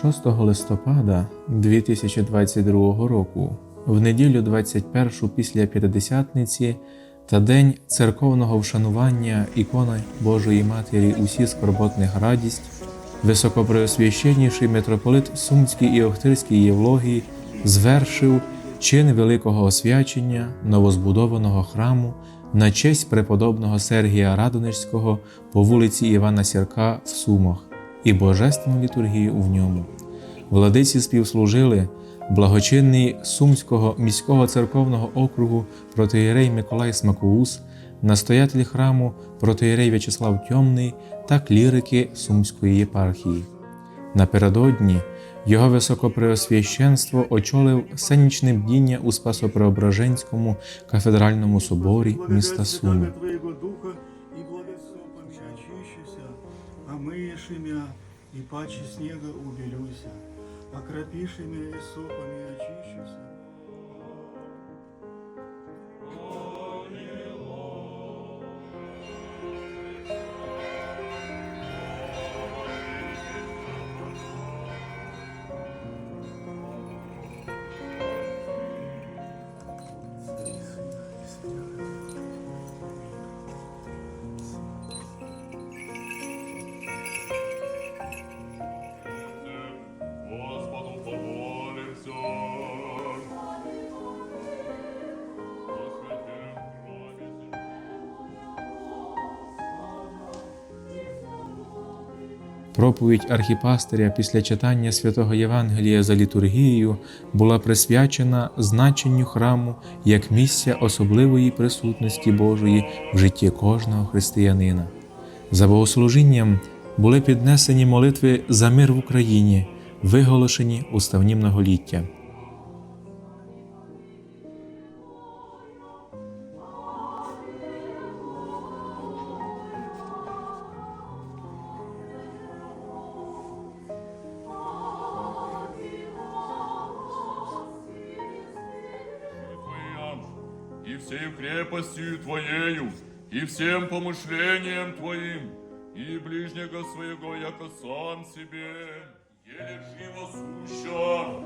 6 листопада 2022 року, в неділю 21 після П'ятидесятниці та День церковного вшанування ікони Божої Матері усі скорботних радість, високопреосвященніший митрополит Сумський і Охтирський Євлогій звершив чин великого освячення новозбудованого храму на честь преподобного Сергія Радонежського по вулиці Івана Сірка в Сумах і божественну літургію в ньому. Владиці співслужили благочинний Сумського міського церковного округу протиєрей Миколай Смакоус, настоятель храму протиєрей В'ячеслав Тьомний та клірики Сумської єпархії. Напередодні його високопреосвященство очолив сценічне бдіння у Спасопреображенському кафедральному соборі міста Суми. Имя, и паче снега убелюся, окропишь имя и сопами очищуся. Проповідь архіпастиря після читання святого Євангелія за літургією була присвячена значенню храму як місця особливої присутності Божої в житті кожного християнина. За богослужінням були піднесені молитви за мир в Україні, виголошені уставні многоліття. И всей крепостью Твоею, и всем помышлением Твоим, и ближнего своего, яко сам себе, еле живо суща.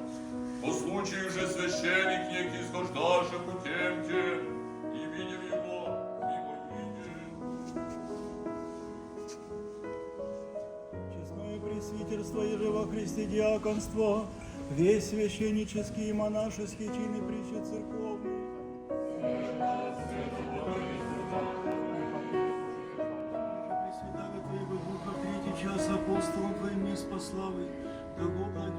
По случаю же священник некий схождаше путем те, и видев его, видит. Честное пресвитерство и же во Христе диаконство, весь священнический и монашеский чин и притча церковный. Апостолом Твоим не спаславы, того благоденет.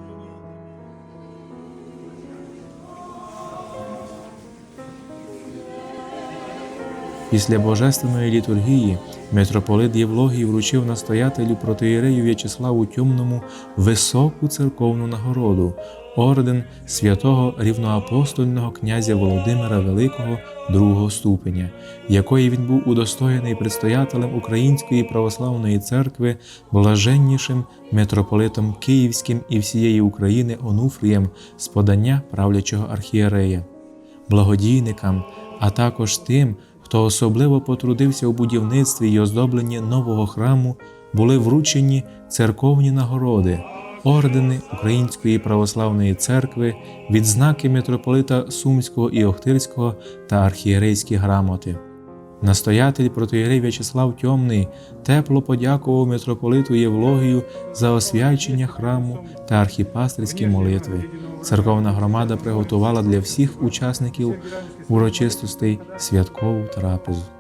Після божественної літургії митрополит Євлогій вручив настоятелю протиєрею В'ячеславу Тюмному високу церковну нагороду орден святого рівноапостольного князя Володимира Великого другого ступеня, якої він був удостоєний предстоятелем Української православної церкви, блаженнішим митрополитом Київським і всієї України Онуфрієм з подання правлячого архієрея благодійникам, а також тим, хто особливо потрудився у будівництві і оздобленні нового храму, були вручені церковні нагороди, ордени Української православної церкви, відзнаки митрополита Сумського і Охтирського та архієрейські грамоти. Настоятель протоєрей В'ячеслав Тьомний тепло подякував митрополиту Євлогію за освячення храму та архіпастерські молитви. Церковна громада приготувала для всіх учасників урочистостей святкову трапезу.